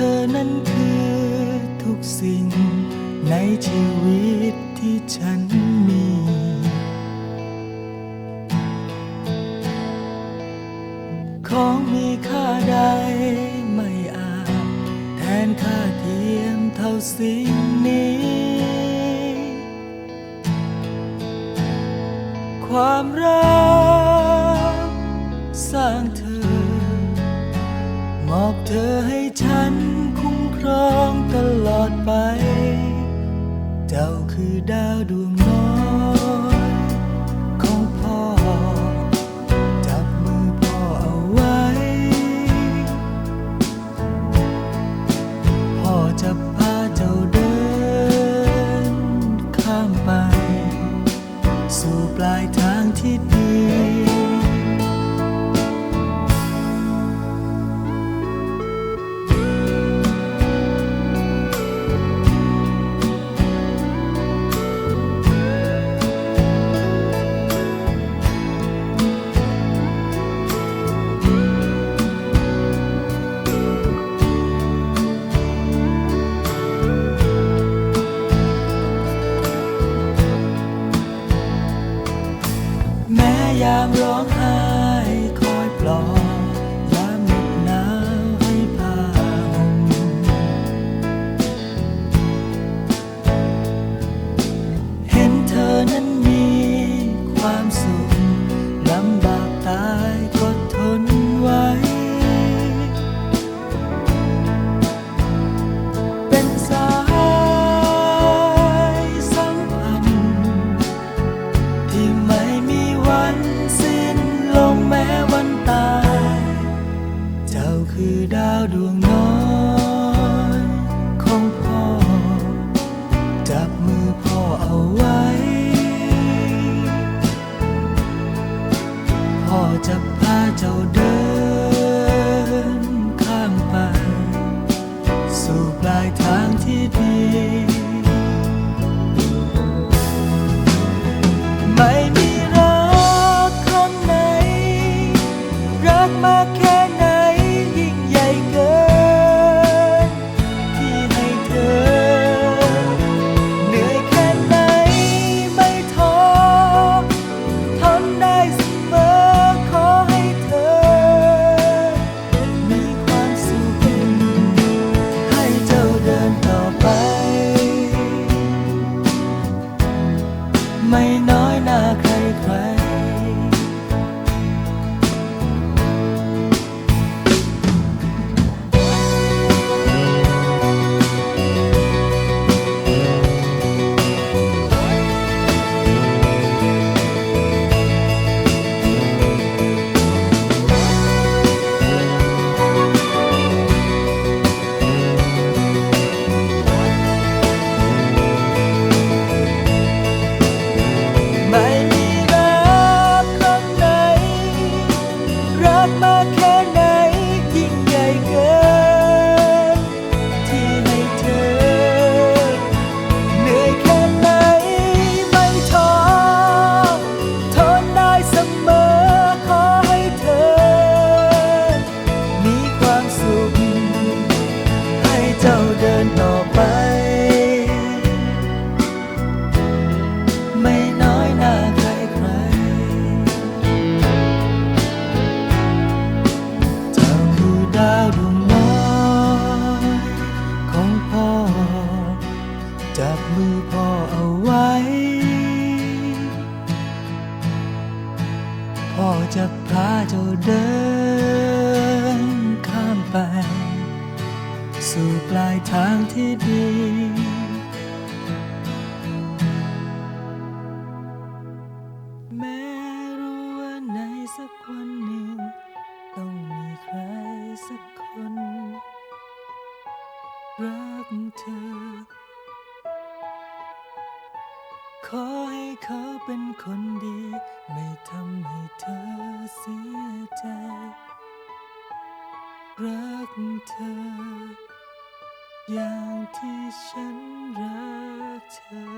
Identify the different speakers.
Speaker 1: ธอนั้นคือทุกสิ่งในชีวิตที่ฉันมี ของมีค่าใดไม่อาจแทนค่าเทียมเท่าสิ่งนี้ ความรักสร้างเธอ มอบเธอให้ฉันคุ้มครองตลอดไป เจ้าคือดาวดวงน้อยของพ่อ จับมือพ่อเอาไว้ พ่อจะไป คือดาวดวงน้อยของพ่อ จับมือพ่อเอาไว้ พ่อจะพาเจ้าเดินข้ามไป สู่ปลายทางที่ดี ไม่มีรักคนไหน รักมากแค่ พ่อจะพาเจ้าเดินข้ามไป สู่ปลายทางที่ดีแม้รู้ว่าในสักวันหนึ่ง ต้องมีใครสักคน รักเธอ ขอให้เขาเป็นคนดี ไม่ทำ อ